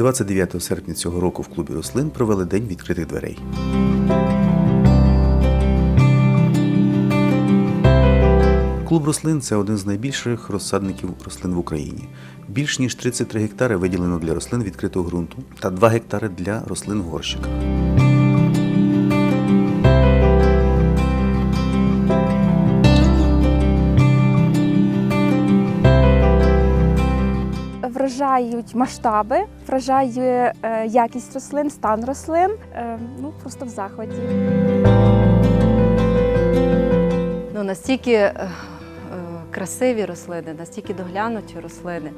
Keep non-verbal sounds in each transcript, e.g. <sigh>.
29 серпня цього року в клубі рослин провели День відкритих дверей. Клуб рослин це один з найбільших розсадників рослин в Україні. Більш ніж 33 гектари виділено для рослин відкритого ґрунту та 2 гектари для рослин горщика. Вражають масштаби, вражає е, якість рослин, стан рослин. Е, ну просто в захваті. Ну, настільки е, красиві рослини, настільки доглянуті рослини.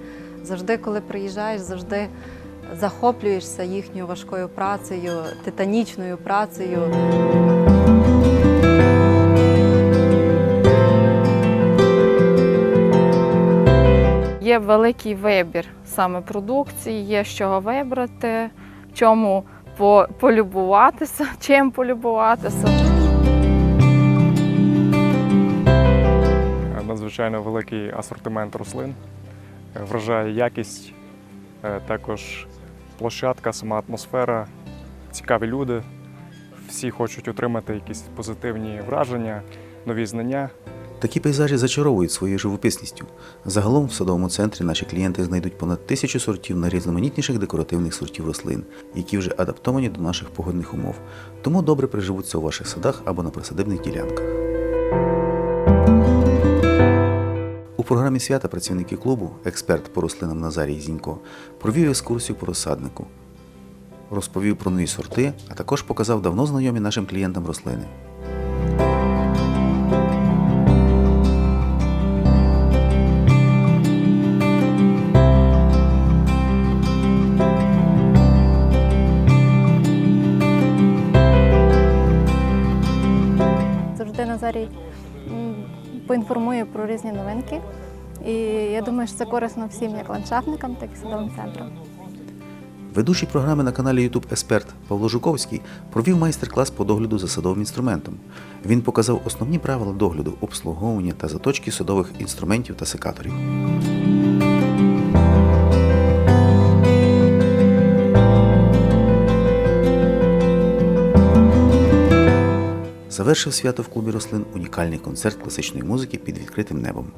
Завжди, коли приїжджаєш, завжди захоплюєшся їхньою важкою працею, титанічною працею. Є великий вибір саме продукції, є з чого вибрати, чому полюбуватися, <laughs> чим полюбуватися. надзвичайно великий асортимент рослин, е, вражає якість, е, також площадка, сама атмосфера, цікаві люди. Всі хочуть отримати якісь позитивні враження, нові знання. Такі пейзажі зачаровують своєю живописністю. Загалом в садовому центрі наші клієнти знайдуть понад тисячу сортів найрізноманітніших декоративних сортів рослин, які вже адаптовані до наших погодних умов, тому добре приживуться у ваших садах або на присадибних ділянках. У програмі свята працівники клубу, експерт по рослинам Назарій Зінько, провів екскурсію по розсаднику, розповів про нові сорти, а також показав давно знайомі нашим клієнтам рослини. М, поінформує про різні новинки. І я думаю, що це корисно всім, як ландшафтникам, так і садовим центрам. Ведучий програми на каналі YouTube Експерт Павло Жуковський провів майстер-клас по догляду за садовим інструментом. Він показав основні правила догляду, обслуговування та заточки садових інструментів та секаторів. Завершив свято в клубі рослин унікальний концерт класичної музики під відкритим небом.